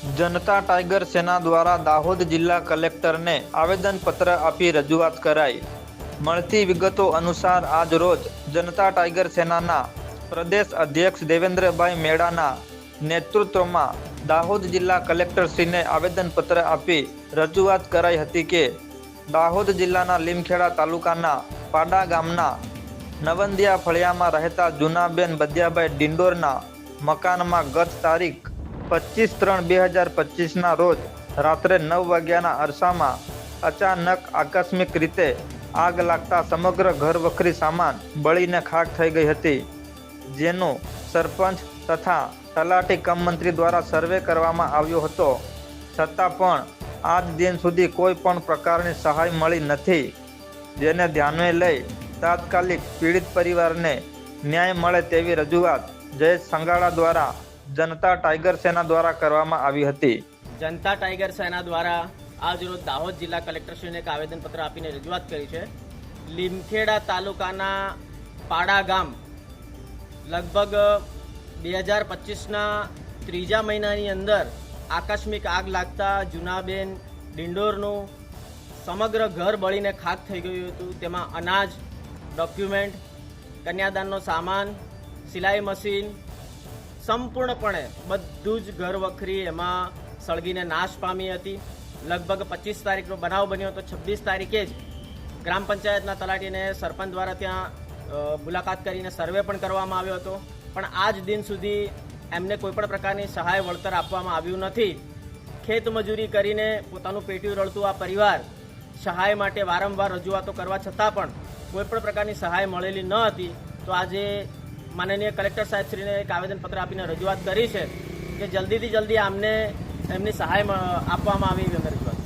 જનતા tiger સેના દ્વારા દાહોદ જિલ્લા કલેક્ટરને આવેદનપત્ર આપી રજૂઆત કરાઈ. મળતી વિગતો અનુસાર આજ રોજ જનતા ટાઈગર સેનાના પ્રદેશ અધ્યક્ષ દેવેન્દ્રભાઈ મેડાના નેતૃત્વમાં દાહોદ જિલ્લા કલેક્ટરશ્રીને આવેદનપત્ર આપી રજૂઆત કરાઈ હતી કે દાહોદ જિલ્લાના લીમખેડા તાલુકાના પાડા ગામના નવંદિયા ફળિયામાં રહેતા જુનાબેન બદ્યાભાઈ ડિંડોરના મકાનમાં ગત તારીખ પચીસ ત્રણ બે હજાર પચીસના રોજ રાત્રે નવ વાગ્યાના અરસામાં અચાનક આકસ્મિક રીતે આગ લાગતા સમગ્ર ઘર વખરી સામાન બળીને ખાક થઈ ગઈ હતી, જેનું સરપંચ તથા તલાટી કમ મંત્રી દ્વારા સર્વે કરવામાં આવ્યો હતો. છતાં પણ આજ દિન સુધી કોઈ પણ પ્રકારની સહાય મળી નથી, જેને ધ્યાને લઈ તાત્કાલિક પીડિત પરિવારને ન્યાય મળે તેવી રજૂઆત જયેશ સંગાળા દ્વારા જનતા ટાઈગર સેના દ્વારા કરવામાં આવી હતી. જનતા ટાઈગર સેના દ્વારા આજ રોજ દાહોદ જિલ્લા કલેક્ટરશ્રીને એક આવેદનપત્ર આપીને રજૂઆત કરી છે. લીમખેડા તાલુકાના પાડા ગામ લગભગ બે હજાર પચીસના ત્રીજા મહિનાની અંદર આકસ્મિક આગ લાગતા જુનાબેન ડિંડોરનું સમગ્ર ઘર બળીને ખાક થઈ ગયું હતું. તેમાં અનાજ, ડોક્યુમેન્ટ, કન્યાદાનનો સામાન, સિલાઈ મશીન સંપૂર્ણપણે બધું જ ઘર વખરી એમાં સળગીને નાશ પામી હતી. લગભગ પચીસ તારીખનો બનાવ બન્યો હતો છવ્વીસ તારીખે જ ગ્રામ પંચાયતના તલાટીને સરપંચ દ્વારા ત્યાં મુલાકાત કરીને સર્વે પણ કરવામાં આવ્યો હતો. પણ આજ દિન સુધી એમને કોઈપણ પ્રકારની સહાય, વળતર આપવામાં આવ્યું નથી. ખેત મજૂરી કરીને પોતાનું પેટ્યું રળતું આ પરિવાર સહાય માટે વારંવાર રજૂઆતો કરવા છતાં પણ કોઈપણ પ્રકારની સહાય મળેલી ન હતી. તો આજે માનનીય કલેક્ટર સાહેબશ્રીને એક આવેદનપત્ર આપીને રજૂઆત કરી છે કે જલ્દીથી જલ્દી આમને એમની સહાય આપવામાં આવી એમને રજૂઆત